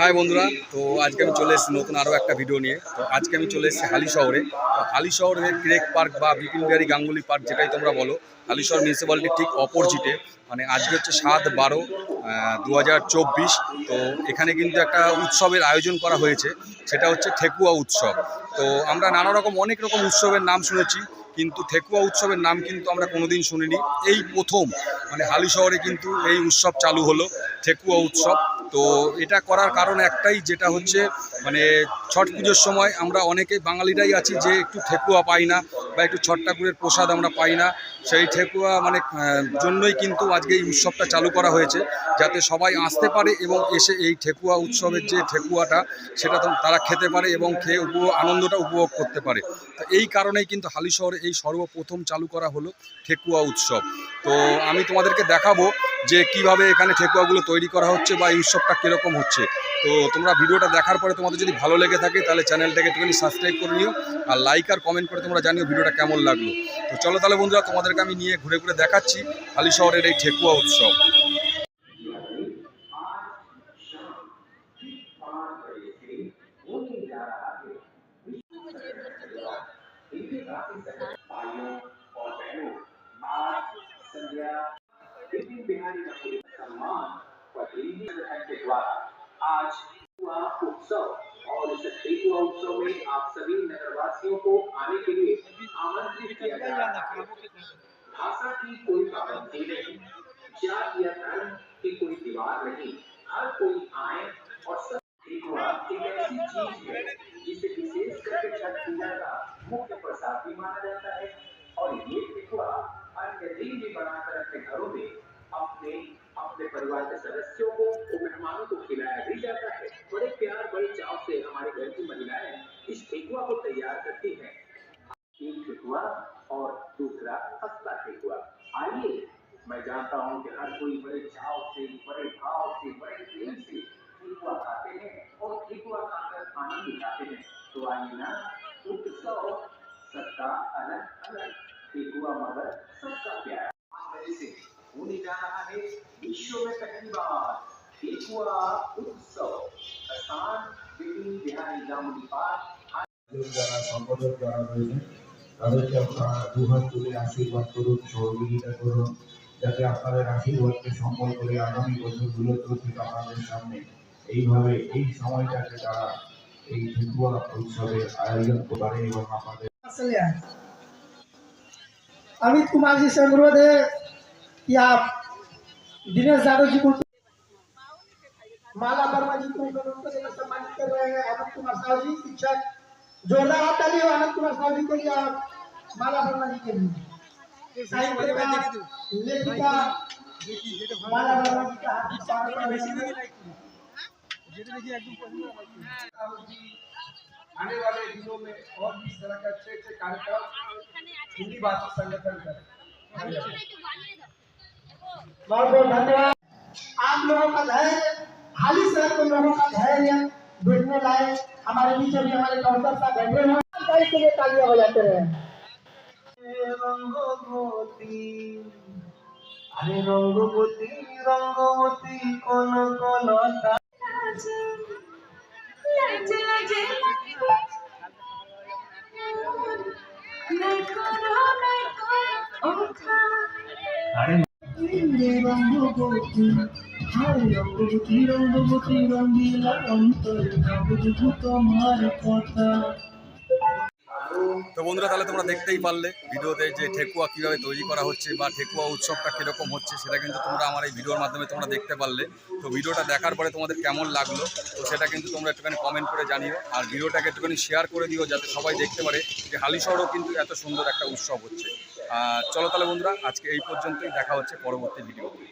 High বন্ধুরা, তো আজকে আমি চলে এসেছি নতুন আরও একটা ভিডিও নিয়ে। তো আজকে আমি চলে এসেছি হালি শহরে। তো হালি শহরের ক্রেক পার্ক বা বিপিন বিহারী গাঙ্গুলি পার্ক যেটাই তোমরা বলো, হালি শহর মিউনিসিপ্যালিটির ঠিক অপোজিটে মানে আজকে হচ্ছে সাত বারো দু তো এখানে কিন্তু একটা উৎসবের আয়োজন করা হয়েছে, সেটা হচ্ছে ঠেকুয়া উৎসব। তো আমরা নানা রকম, অনেক রকম উৎসবের নাম শুনেছি, কিন্তু ঠেকুয়া উৎসবের নাম কিন্তু আমরা কোনোদিন শুনিনি। এই প্রথম মানে হালি শহরে কিন্তু এই উৎসব চালু হলো, ঠেকুয়া উৎসব। তো এটা করার কারণ একটাই যেটা হচ্ছে মানে ছট পুজোর সময় আমরা অনেকে বাঙালিরাই আছি যে একটু ঠেকুয়া পাই না বা একটু ছট ঠাকুরের প্রসাদ আমরা পাই না। সেই ঠেকুয়া মানে জন্যই কিন্তু আজকে এই উৎসবটা চালু করা হয়েছে, যাতে সবাই আসতে পারে এবং এসে এই ঠেকুয়া উৎসবের যে ঠেকুয়াটা, সেটা তারা খেতে পারে এবং খেয়ে উপভোগ, আনন্দটা উপভোগ করতে পারে। তো এই কারণেই কিন্তু হালি শহরে এই সর্বপ্রথম চালু করা হলো ঠেকুয়া উৎসব। তো আমি তোমাদেরকে দেখাবো যে কীভাবে এখানে ঠেকুয়াগুলো তৈরি করা হচ্ছে বা এই উৎসবটা কীরকম হচ্ছে। তো তোমরা ভিডিওটা দেখার পরে তোমাদের যদি ভালো লেগে থাকে তাহলে চ্যানেলটাকে একটুখানি সাবস্ক্রাইব করে নিও আর লাইক আর কমেন্ট করে তোমরা জানিও ভিডিওটা কেমন লাগলো তো চলো তাহলে বন্ধুরা তোমাদেরকে আমি নিয়ে ঘুরে ঘুরে দেখাচ্ছি হালি শহরের এই ঠেকুয়া উৎসব भाइयों और बहनों आज संध्या विपिन बिहारी नगरी का सम्मान प्रतिनिधि संगठन के द्वारा आज हुआ उत्सव। और इस ठेकुआ उत्सव में आप सभी नगरवासियों को आने के लिए आमंत्रित किया जा रहा है। भाषा की कोई पाबंदी नहीं, जात या धर्म की कोई दीवार नहीं, हर कोई आए और सब ठेकुआ एक ऐसी चीज़ है, जिसे विशेष करके छठ पूजा का मुख्य प्रसाद भी माना जाता है। और ये ठेकुआ अन्य दिन भी बनाकर अपने घरों में अपने अपने परिवार के सदस्यों करती हैं। एक ठेकुआ और दूसरा सस्ता ठेकुआ आइए, मैं जानता हूँ कि हर कोई बड़े चाव से, बड़े भाव से, बड़े प्रेम से ठेकुआ खाते हैं और ठेकुआ खाकर आनंद उठाते हैं। तो आइए ना, उत्सव सबका अलग अलग। ठेकुआ मगर सबका प्यार। होने जा रहा है विश्व में पहली बार। ठेकुआ যারা সম্পাদক যারা রয়েছেন তাদেরকে আপনারা দুহাত তুলে আশীর্বাদ করুন সহযোগিতা করুন যাতে আপনাদের আশীর্বাদকে সম্বল করে আগামী বছরগুলোতেও ঠিক আপনাদের সামনে এইভাবে এই সময়টাকে তারা এই ঠেকুয়া উৎসবের আয়োজন করতে পারে এবং আপনাদের असल्या अमित कुमार जी से अनुरोध है कि आप दिनेश यादव जी को माला वर्मा जी को उनको देकर सम्मानित कर रहे हैं अमित कुमार साहु जी शिक्षक जोरदार हाथ ताली हो अमित कुमार साहु जी के लिए और माला वर्मा जी के लिए। साहित्यकार लेखिका माला वर्मा जी का हार्दिक स्वागत आने वाले दिनों में और भी इस तरह के अच्छे अच्छे कार्यक्रम हिंदी भाषी संगठन करें बहुत बहुत धन्यवाद। आप लोगों का धैर्य हाली शहर के लोगों का धैर्य देखने लायक हमारे बीच अभी हमारे कौशल साहब बैठे हुए हैं कई के लिए तालियां बजाते रहे রঙ্গবতী আরে রঙ্গবতী রঙ্গবতী কোন কোন রঙ্গবতী হায় তো বন্ধুরা, তাহলে তোমরা দেখতেই পারলে ভিডিওতে যে ঠেকুয়া কীভাবে তৈরি করা হচ্ছে বা ঠেকুয়া উৎসবটা কীরকম হচ্ছে, সেটা কিন্তু তোমরা আমার এই ভিডিওর মাধ্যমে তোমরা দেখতে পারলে। তো ভিডিওটা দেখার পরে তোমাদের কেমন লাগল, তো সেটা কিন্তু তোমরা একটুখানি কমেন্ট করে জানিও। আর ভিডিওটাকে একটুখানি শেয়ার করে দিও, যাতে সবাই দেখতে পারে যে হালিশহরও কিন্তু এত সুন্দর একটা উৎসব হচ্ছে। আর চলো তাহলে বন্ধুরা, আজকে এই পর্যন্তই, দেখা হচ্ছে পরবর্তী ভিডিওতে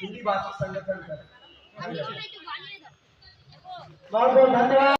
हिंदी भाषी संगठन करें। बहुत बहुत धन्यवाद।